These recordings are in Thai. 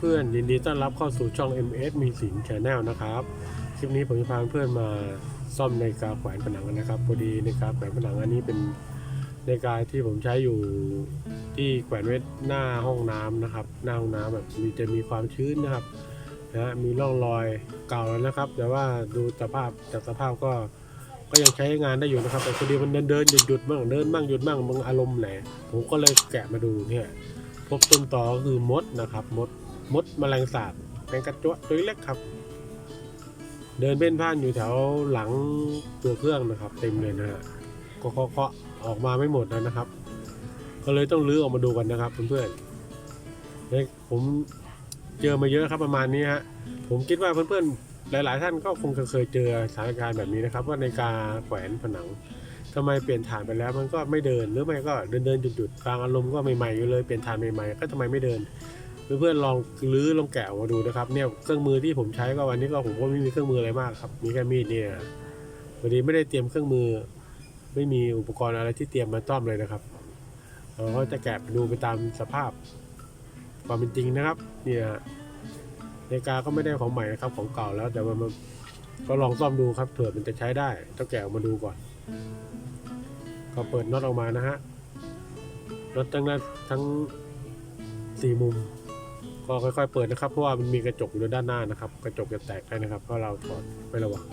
เพื่อนๆยินดีต้อนรับเข้าสู่ช่อง MS มีสินแชนแนลนะครับ คลิปนี้ผมจะพาเพื่อนมาซ่อมในกาแขวนผนังนะครับพอดีในกาแขวนผนังอันนี้เป็นในกาที่ผมใช้อยู่ที่แขวนไว้หน้าห้องน้ำนะครับหน้าห้องน้ำแบบมีจะมีความชื้นนะครับนะมีร่องรอยเก่าแล้วนะครับ แต่ว่าดูสภาพจากสภาพก็ก็ยังใช้งานได้อยู่นะครับ แต่พอดีมันเดินเดินหยุดหยุดบ้างเดินบ้างหยุดบ้างบางอารมณ์ไหนผมก็เลยแกะมาดูเนี่ยพบต้นตอก็คือมดนะครับมด มดแมลงสาบแมงกระจัวตัวเล็กครับ เดินเพ่นพ่านอยู่แถวหลังตัวเครื่องนะครับ เต็มเลยนะฮะก็เคาะออกมาไม่หมดแล้วนะครับ ก็เลยต้องลื้อออกมาดูกันนะครับเพื่อนๆเนี่ยผมเจอมาเยอะครับประมาณนี้ฮะผมคิดว่าเพื่อนๆหลายๆ ท่านก็คงเคยเจอสถานการณ์แบบนี้นะครับ ว่าในการแขวนผนังทำไมเปลี่ยนฐานไปแล้วมันก็ไม่เดินหรือไม่ก็เดินเดินจุดจุดๆบางอารมณ์ก็ใหม่ๆอยู่เลยเปลี่ยนฐานใหม่ๆก็ทำไมไม่เดิน เพื่อนๆลองรื้อลองแกะออกมาดูนะครับเนี่ยเครื่องมือที่ผมใช้ก็วันนี้ก็ผมก็ไม่มีเครื่องมืออะไรมากครับมีแค่มีดเนี่ยพอดีไม่ได้เตรียมเครื่องมือ ไม่มีอุปกรณ์อะไรที่เตรียมมาต้อมเลยนะครับเราก็จะแกะดูไปตามสภาพความเป็นจริงนะครับ เนี่ยนาฬิกาก็ไม่ได้ของใหม่นะครับของเก่าแล้ว แต่ว่ามันก็ลองซ่อมดูครับเผื่อมันจะใช้ได้ต้องแกะออกมาดูก่อน ก็เปิดน็อตออกมานะฮะน็อตทั้งนั้นทั้งสี่มุม ก็ค่อยๆเปิดนะครับ เพราะว่ามันมีกระจกอยู่ด้านหน้านะครับ กระจกจะแตกได้นะครับ เพราะเราถอดไม่ระวัง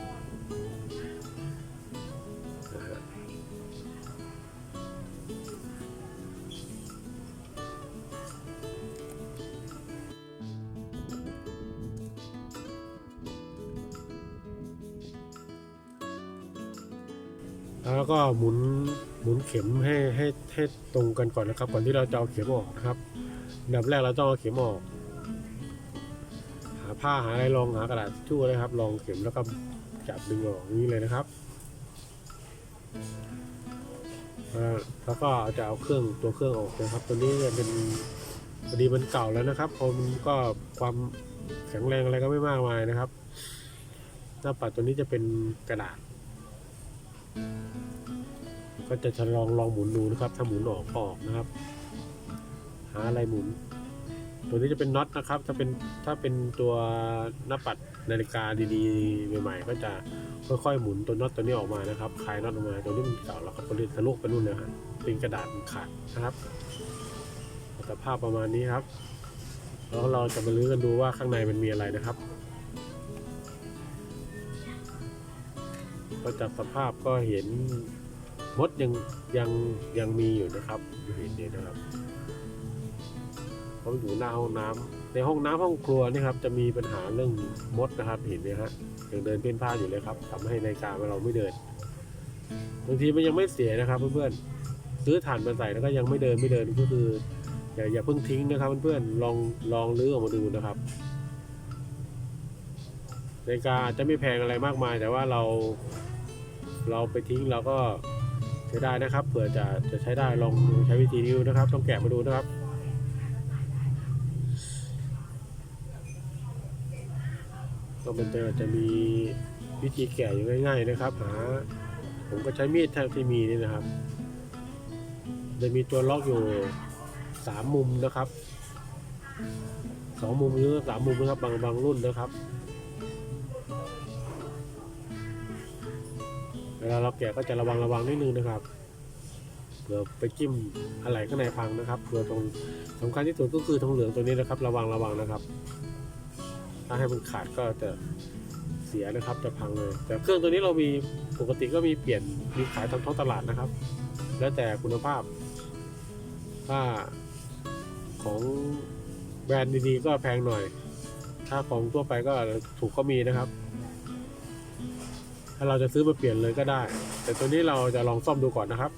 แล้วก็หมุนหมุนเข็มให้ให้ให้ตรงกันก่อนนะครับ ก่อนที่เราจะเอาเข็มออกนะครับอันดับแรกเราต้องเอาเข็มออก ผ้าหาอะไรรองหากระดาษทิชชู่เลยครับรองเข็มแล้วก็จับดึงออกนี้เลยนะครับแล้วก็จะเอาเครื่องตัวเครื่องออกนะครับ ตัวนี้จะเป็นพอดีมันเก่าแล้วนะครับพอมันก็ความแข็งแรงอะไรก็ไม่มากมายนะครับ หน้าปัดตัวนี้จะเป็นกระดาษ ก็จะจะลองลองหมุนดูนะครับ ถ้าหมุนออกออกนะครับ หาอะไรหมุน ตัวนี้จะเป็นน็อตนะครับ ถ้าเป็นถ้าเป็นตัวหน้าปัดนาฬิกาดีๆใหม่ๆ ก็จะค่อยๆหมุนตัวน็อตตัวนี้ออกมานะครับคลายน็อตออกมาตัวนี้มันเก่าแล้วครับตัวนี้ทะลุไปนู่นเลยครับเป็นกระดาษมันขาดนะครับสภาพประมาณนี้ครับ แล้วเราจะมาลื้อกันดูว่าข้างในมันมีอะไรนะครับ ก็จากสภาพก็เห็นมดยังยังยังมีอยู่นะครับเห็นเนี่ยนะครับ เขาอยู่หน้าห้องน้ำในห้องน้ำห้องครัวนี่ครับจะมีปัญหาเรื่องมดนะครับเห็นไหมฮะยังเดินเพ่นพ่านอยู่เลยครับทำให้นาฬิกาเราไม่เดินบางทีมันยังไม่เสียนะครับเพื่อนๆซื้อถ่านมาใส่แล้วก็ยังไม่เดินไม่เดินก็คืออย่าอย่าเพิ่งทิ้งนะครับเพื่อนๆลองลองลื้อออกมาดูนะครับนาฬิกาจะไม่แพงอะไรมากมาย แต่ว่าเราเราไปทิ้งเราก็ใช้ได้นะครับเผื่อจะจะใช้ได้ลองใช้วิธีนี้นะครับต้องแกะมาดูนะครับ ก็มันจะจะมีวิธีแกะอยู่ง่าย ๆนะครับ หา ผมก็ใช้มีดเท่าที่มีนี่นะครับ จะมีตัวล็อกอยู่สามมุมนะครับสองมุมหรือสามมุมนะครับบางบางรุ่นนะครับเวลาเราแกะก็จะระวังระวังนิดนึงนะครับเผื่อไปจิ้มอะไรข้างในพังนะครับเผื่อตรงสำคัญที่สุดก็คือทองเหลืองตัวนี้นะครับ ระวังระวังนะครับ ถ้าให้มันขาดก็จะเสียนะครับ จะพังเลย แต่เครื่องตัวนี้เรามีปกติก็มีเปลี่ยนมีขายตามท้องตลาดนะครับ แล้วแต่คุณภาพ ถ้าของแบรนด์ดีๆก็แพงหน่อย ถ้าของทั่วไปก็ถูกก็มีนะครับ ถ้าเราจะซื้อมาเปลี่ยนเลยก็ได้ แต่ตัวนี้เราจะลองซ่อมดูก่อนนะครับ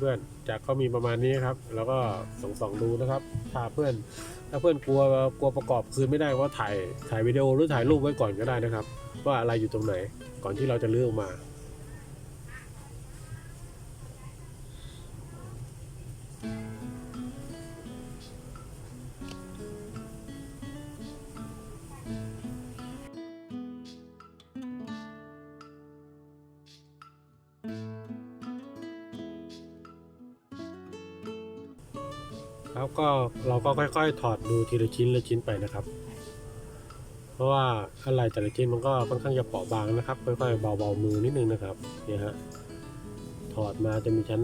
เพื่อนๆจากก็มีประมาณนี้ครับ แล้วก็ส่องส่องๆดูนะครับถ้าเพื่อน ถ้าเพื่อนกลัวกลัวประกอบคืนไม่ได้ว่าถ่ายถ่ายวิดีโอหรือถ่ายรูปไว้ก่อนก็ได้นะครับ ว่าอะไรอยู่ตรงไหนก่อนที่เราจะเลือกมา ครับก็เราก็ค่อยๆ ถอดดูทีละชิ้นละชิ้นไปนะครับ เพราะว่าอะไรแต่ละชิ้นมันก็ค่อนข้างจะเปราะบางนะครับ ค่อยๆเบาๆมือนิดนึงนะครับเนี่ยฮะถอดมาจะมีชั้น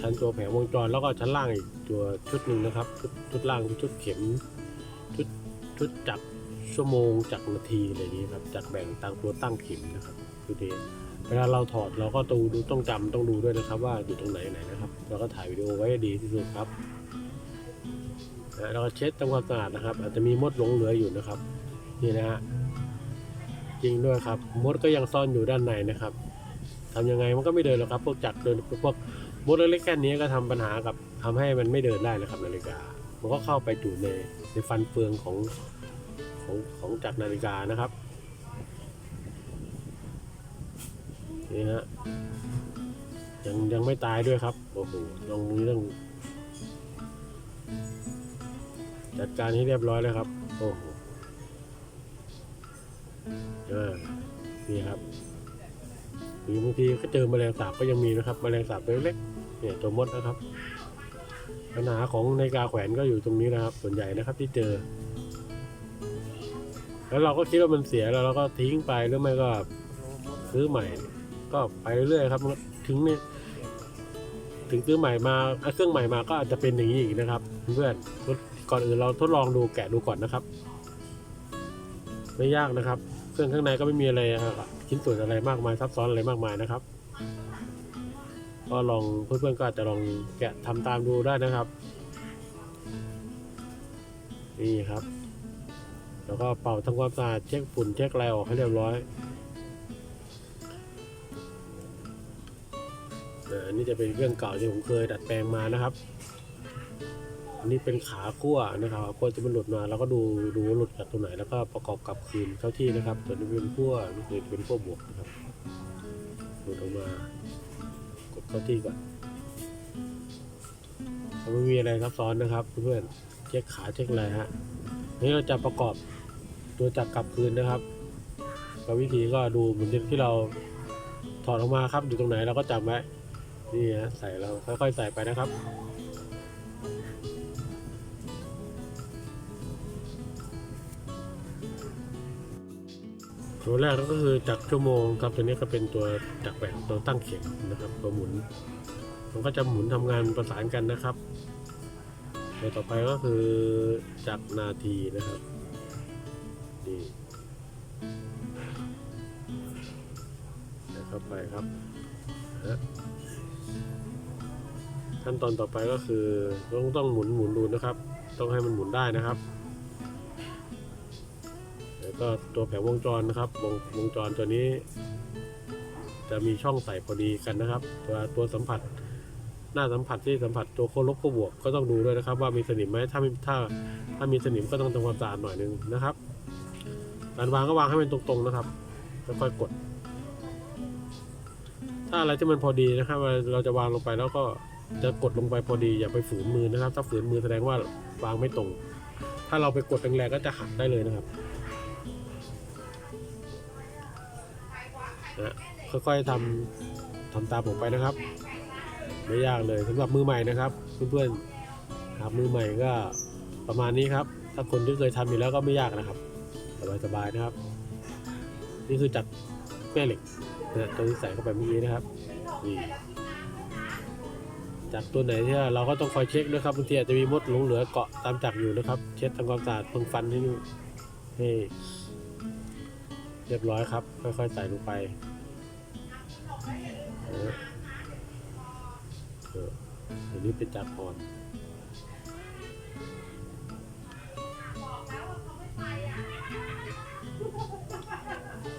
ชั้นตัวแผงวงจรแล้วก็ชั้นล่างอีกตัวชุดหนึ่งนะครับชุดชุดล่างชุดเข็มชุดชุดจักรชั่วโมงจักรนาทีอะไรอย่างนี้ครับจักรแบ่งตามตัวตั้งเข็มนะครับคือเดเวลาเราถอดเราก็ตูดูต้องจำต้องดูด้วยนะครับ ว่าอยู่ตรงไหนไหนนะครับ เราก็ถ่ายวิดีโอไว้ดีที่สุดครับ นะเราก็เช็ดทำความสะอาดนะครับ อาจจะมีมดหลงเหลืออยู่นะครับ นี่นะฮะจริงด้วยครับ มดก็ยังซ่อนอยู่ด้านในนะครับทำยังไงมันก็ไม่เดินหรอกครับ พวกจักรเดินพวกมดเล็กๆแค่นี้ก็ทำปัญหากับทำให้มันไม่เดินได้นะครับนาฬิกา มันก็เข้าไปอยู่ในในฟันเฟืองของของของจักรนาฬิกานะครับนี่ฮะยังยังไม่ตายด้วยครับโอ้โหตรงนี้ต้อง จัดการให้เรียบร้อยแล้วครับ โอ้โหเออนี่ครับหรือบางทีก็เจอแมลงสาบก็ยังมีนะครับแมลงสาบตัวเล็กๆเนี่ยตัวมดนะครับปัญหาของในาฬิกาแขวนก็อยู่ตรงนี้นะครับ ส่วนใหญ่นะครับที่เจอ แล้วเราก็คิดว่ามันเสียแล้วเราก็ทิ้งไปหรือไม่ก็ซื้อใหม่ ก็ไปเรื่อยๆครับถึงเนี่ยถึงซื้อใหม่มาเครื่องใหม่มาก็อาจจะเป็นอย่างนี้อีกนะครับ เพื่อน ก่อนอื่นเราทดลองดูแกะดูก่อนนะครับ ไม่ยากนะครับ เครื่องข้างในก็ไม่มีอะไรชิ้นส่วนอะไรมากมายซับซ้อนอะไรมากมายนะครับ ก็ลองเพื่อนๆก็อาจจะลองแกะทำตามดูได้นะครับ นี่ครับ แล้วก็เป่าทำความสะอาดเช็คฝุ่นเช็คอะไรออกให้เรียบร้อยอันนี้จะเป็นเครื่องเก่าที่ผมเคยดัดแปลงมานะครับ อันนี้เป็นขาขั้วนะครับขั้วจะมันหลุดมาเราก็ดูดูว่าหลุดจากตรงไหนแล้วก็ประกอบกลับคืนเข้าที่นะครับส่วนนี้เป็นขั้วนี่คือเป็นขั้วบวกนะครับหลุดออกมากดเข้าที่ก่อนไม่มีอะไรซับซ้อนนะครับเพื่อนเช็คขาเช็คอะไรฮะนี่เราจะประกอบตัวจักรกลับคืนนะครับก็วิธีก็ดูเหมือนที่เราถอดออกมาครับอยู่ตรงไหนเราก็จำไว้นี่ฮะใส่เราค่อยๆใส่ไปนะครับ ตัวแรกก็คือจักชั่วโมงครับตัวนี้ก็เป็นตัวจักแบ่งตัวตั้งเข็มนะครับตัวหมุน มันก็จะหมุนทำงานประสานกันนะครับตัวต่อไปก็คือจักนาทีนะครับนี่ใส่เข้าไปครับขั้นตอนต่อไปก็คือต้องต้องหมุนหมุนดูนะครับ ต้องให้มันหมุนได้นะครับ แล้วก็ตัวแผงวงจรนะครับ วงวงจรตัวนี้ จะมีช่องใส่พอดีกันนะครับ ตัวตัวสัมผัส หน้าสัมผัสที่สัมผัสตัวโคลบก็บวกก็ต้องดูด้วยนะครับ ว่ามีสนิมไหมถ้าไม่ถ้าถ้ามีสนิมก็ต้องทำความสะอาดหน่อยนึงนะครับการวางก็วางให้มันตรงๆนะครับค่อยๆกด ถ้าอะไรที่มันพอดีนะครับเราจะวางลงไปแล้วก็จะกดลงไปพอดีอย่าไปฝืนมือนะครับ ถ้าฝืนมือแสดงว่าวางไม่ตรง ถ้าเราไปกดแรงๆก็จะหักได้เลยนะครับ นะค่อยๆทำทำตามผมไปนะครับ ไม่ยากเลยสำหรับมือใหม่นะครับ เพื่อนๆครับมือใหม่ก็ประมาณนี้ครับ ถ้าคนที่เคยทำอยู่แล้วก็ไม่ยากนะครับสบายๆนะครับ นี่คือจักรแม่เหล็กนะตัวที่ใส่เข้าไปเมื่อกี้นะครับนี่จากตัวไหนที่เราก็ต้องคอยเช็คด้วยครับบางทีอาจจะมีมดหลงเหลือเกาะตามจักรอยู่นะครับ เช็ดทำความสะอาดเพิ่งฟันให้ดูให้เรียบร้อยครับ ค่อยๆใส่ลงไป เออเอออันนี้เป็นจักรอ่อน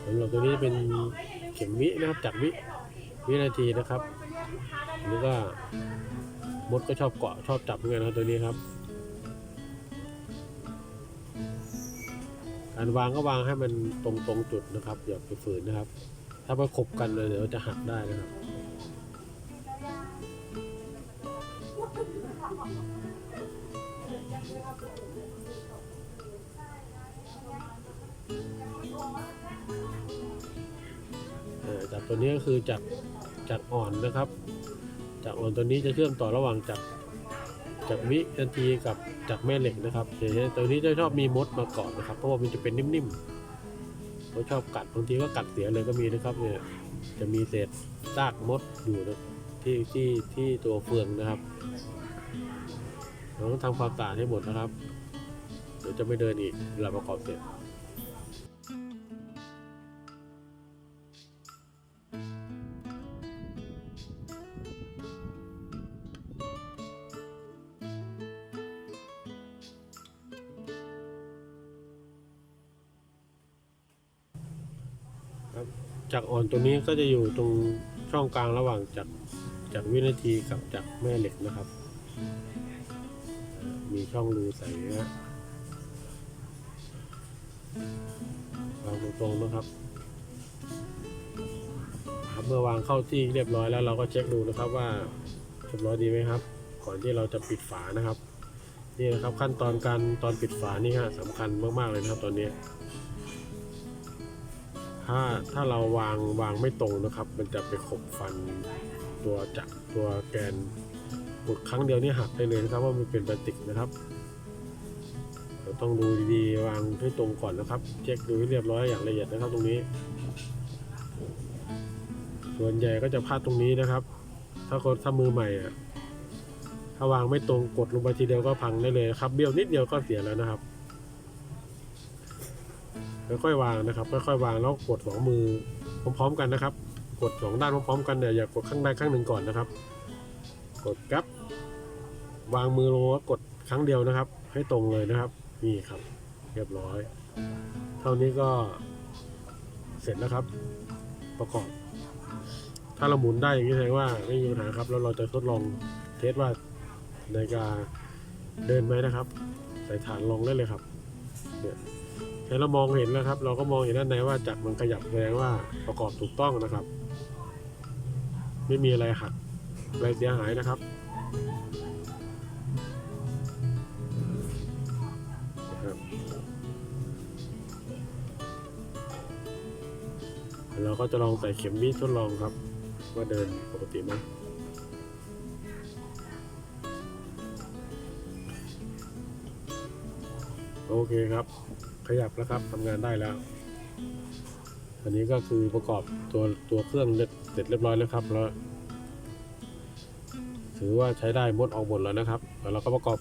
สำหรับตัวนี้เป็นเข็มวินะครับจักวิวินาทีนะครับอันนี้ก็มดก็ชอบเกาะชอบจับเหมือนกันครับตัวนี้ครับ การวางก็วางให้มันตรงตรงจุดนะครับอย่าไปฝืนนะครับ ถ้าไปขบกันเลยเดี๋ยวจะหักได้นะครับเออจากตัวนี้ก็คือจากจากอ่อนนะครับ จากอ่อนตัวนี้จะเชื่อมต่อระหว่างจากจากวินทีกับจากแม่เหล็กนะครับอย่างเช่นตัวนี้จะชอบมีมดมาเกาะนะครับเพราะว่ามันจะเป็นนิ่มๆ เขาชอบกัดบางทีก็กัดเสียเลยก็มีนะครับเนี่ยจะมีเศษซากมดอยู่นะที่ที่ที่ตัวเฟืองนะครับเราต้องทำความสะอาดให้หมดนะครับ เดี๋ยวจะไม่เดินอีกเราประกอบเสร็จ อ่อนตัวนี้ก็จะอยู่ตรงช่องกลางระหว่างจากจากวินาทีกับจากแม่เหล็กนะครับ มีช่องรูใส่นะวางตรงๆนะครับครับเมื่อวางเข้าที่เรียบร้อยแล้วเราก็เช็คดูนะครับว่าเรียบร้อยดีไหมครับ ก่อนที่เราจะปิดฝานะครับ นี่นะครับขั้นตอนการตอนปิดฝานี่ฮะสำคัญมากๆเลยนะครับตอนนี้ ถ้าถ้าเราวางวางไม่ตรงนะครับ มันจะไปขบฟันตัวจักตัวแกนกดครั้งเดียวนี่หักได้เลยนะครับว่ามันเป็นพลาสติกนะครับเราต้องดูดีๆวางให้ตรงก่อนนะครับ เช็คดูให้เรียบร้อยอย่างละเอียดนะครับตรงนี้ ส่วนใหญ่ก็จะพลาดตรงนี้นะครับ ถ้าคนถ้ามือใหม่อะถ้าวางไม่ตรงกดลงไปทีเดียวก็พังได้เลยครับเบี้ยวนิดเดียวก็เสียแล้วนะครับ ค่อยๆวางนะครับ ค่อยๆวางแล้วกดสองมือพร้อมๆกันนะครับ กดสองด้านพร้อมๆกันเนี่ยอย่ากดข้างใดข้างหนึ่งก่อนนะครับ กดกับ วางมือลงแล้วกดครั้งเดียวนะครับ ให้ตรงเลยนะครับ นี่ครับ เรียบร้อย เท่านี้ก็เสร็จแล้วครับ ประกอบ ถ้าเราหมุนได้อย่างนี้แสดงว่าไม่มีปัญหาครับแล้วเราจะทดลองเทสว่านาฬิกาเดินไหมนะครับ ใส่ฐานลงได้เลยครับเนี่ย แค่เรามองเห็นแล้วครับ เราก็มองเห็นด้านในว่าจักรมันขยับแสดงว่าประกอบถูกต้องนะครับ ไม่มีอะไรหักอะไรเสียหายนะครับนะครับเราก็จะลองใส่เข็มมีดทดลองครับ ว่าเดินปกติไหมโอเคครับ ขยับแล้วครับทำงานได้แล้ว อันนี้ก็คือประกอบตัวตัวเครื่องเสร็จเรียบร้อยแล้วครับแล้วถือว่าใช้ได้หมดออกหมดแล้วนะครับแล้วเราก็ประกอบ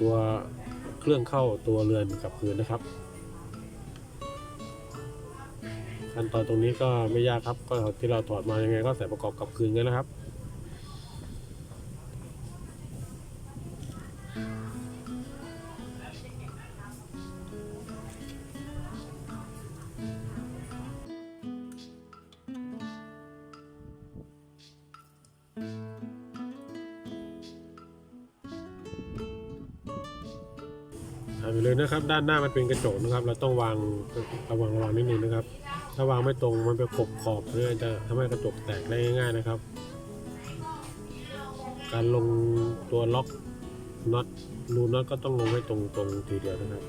ตัวเครื่องเข้าตัวเรือนกลับคืนนะครับขั้นตอนตรงนี้ก็ไม่ยากครับ ก็ที่เราถอดมายังไงก็ใส่ประกอบกลับคืนกันนะครับ ทำไปเลยนะครับ ด้านหน้ามันเป็นกระจกนะครับ เราต้องวางระวังระวังนิดนึงนะครับ ถ้าวางไม่ตรงมันไปขบขอบเนี่ยจะทำให้กระจกแตกได้ง่าย ๆนะครับ การลงตัวล็อกน็อตรูน็อตก็ต้องลงให้ตรงๆทีเดียวนะครับ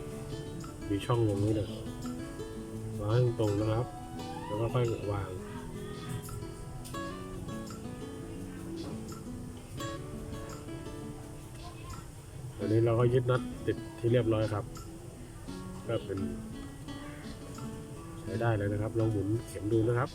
มีช่องลงด้วยนะวางให้ตรงนะครับ แล้วก็ค่อยวาง อันนี้เราก็ยึดน็อตติดที่เรียบร้อยครับ ก็เป็นใช้ได้เลยนะครับลองหมุนเข็มดูนะครับ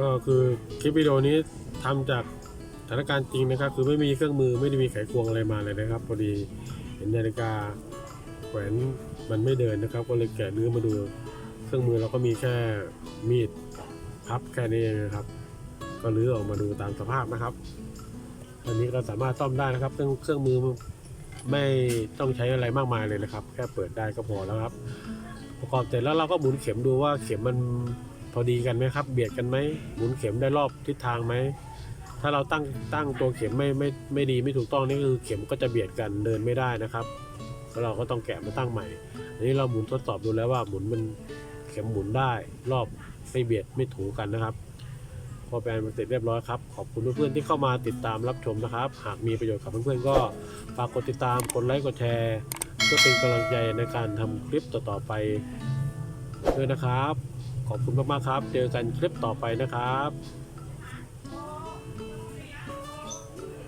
ก็คือคลิปวิดีโอนี้ทำจากสถานการณ์จริงนะครับ คือไม่มีเครื่องมือไม่ได้มีไขควงอะไรมาเลยนะครับ พอดีเห็นนาฬิกาแขวนมันไม่เดินนะครับ ก็เลยแกะเนื้อมาดูเครื่องมือเราก็มีแค่มีดพับแค่นี้เองนะครับ ก็รื้อออกมาดูตามสภาพนะครับ อันนี้ก็สามารถซ่อมได้นะครับ เครื่องเครื่องมือไม่ต้องใช้อะไรมากมายเลยนะครับ แค่เปิดได้ก็พอแล้วครับ ประกอบเสร็จแล้วเราก็หมุนเข็มดูว่าเข็มมัน พอดีกันไหมครับ เบียดกันไหมหมุนเข็มได้รอบทิศทางไหมถ้าเราตั้งตั้งตัวเข็มไม่ไม่ไม่ดีไม่ถูกต้องนี่คือเข็มก็จะเบียดกันเดินไม่ได้นะครับแล้วเราก็ต้องแกะมาตั้งใหม่ อันนี้เราหมุนทดสอบดูแล้วว่าหมุนมันเข็มหมุนได้ รอบไม่เบียดไม่ถูกันนะครับ พอแปลนเสร็จเรียบร้อยครับขอบคุณเพื่อนๆที่เข้ามาติดตามรับชมนะครับ หากมีประโยชน์กับเพื่อนๆก็ฝากกดติดตามกดไลค์กดแชร์เพื่อเป็นกำลังใจในการทำคลิปต่อๆไปด้วยนะครับ ขอบคุณมากๆครับ เจอกันคลิปต่อไปนะครับ